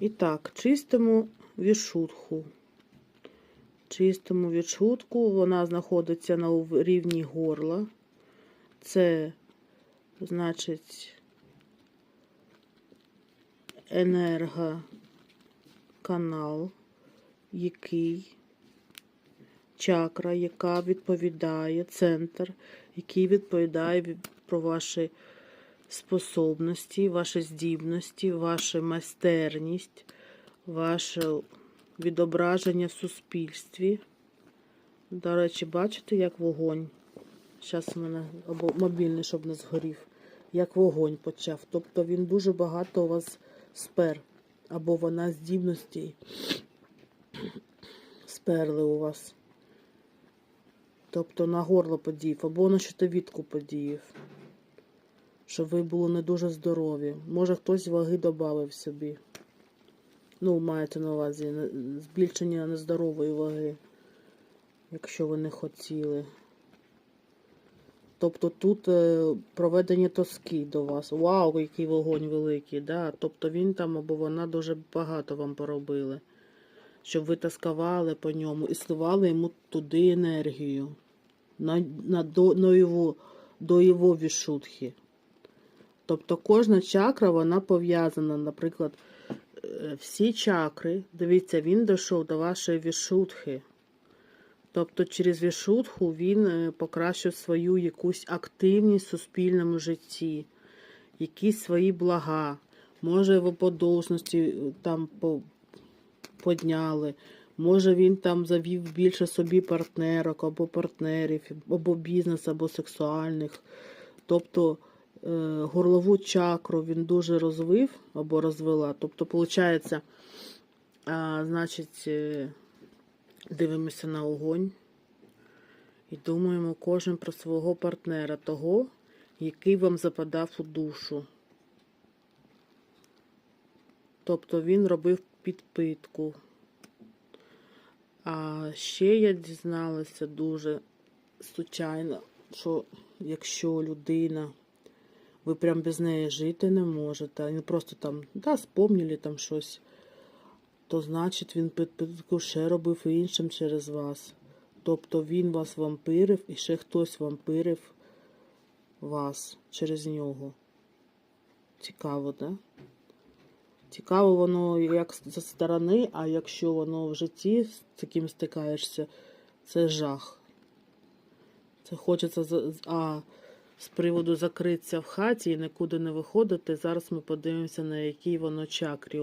І так, чистимо вішутку. Чистимо вішутку, вона знаходиться на рівні горла. Це, значить, енергоканал, який чакра, яка відповідає, центр, який відповідає про ваші способності, ваші здібності, вашу майстерність, ваше відображення в суспільстві. До речі, бачите, як вогонь. Зараз у мене або мобільний, щоб не згорів. Як вогонь почав. Тобто він дуже багато у вас спер. Або вона здібностей сперли у вас. Тобто на горло подіяв, або на щитовідку подіяв. Щоб ви були не дуже здорові. Може хтось ваги додав собі. Ну, маєте на увазі збільшення нездорової ваги, якщо ви не хотіли. Тобто тут е, проведення тоски до вас. Вау, який вогонь великий, да? Тобто він там або вона дуже багато вам поробили. Щоб ви тоскували по ньому і сливали йому туди енергію. На, на, до, на його, до його вішутхи. Тобто кожна чакра вона пов'язана, наприклад, е, всі чакри, дивіться, він дійшов до вашої вішутхи. Тобто через вішутху він е, покращив свою якусь активність в суспільному житті, якісь свої блага. Може, ви по должності е, там по, подняли, може він там завів більше собі партнерок або партнерів, або бізнес, або сексуальних. Тобто горлову чакру він дуже розвив або розвела. Тобто, виходить, значить, е, дивимося на огонь і думаємо кожен про свого партнера, того, який вам западав у душу. Тобто він робив підпитку. А ще я дізналася дуже случайно, що якщо людина, ви прям без неї жити не можете, не просто там, да, спомнили там щось, то значить він підпитку ще робив іншим через вас. Тобто він вас вампирив і ще хтось вампирив вас через нього. Цікаво, да? Цікаво воно як зі сторони, а якщо воно в житті з таким стикаєшся, це жах. Це хочеться а з приводу закритися в хаті і нікуди не виходити. Зараз ми подивимося, на якій воно чакрі.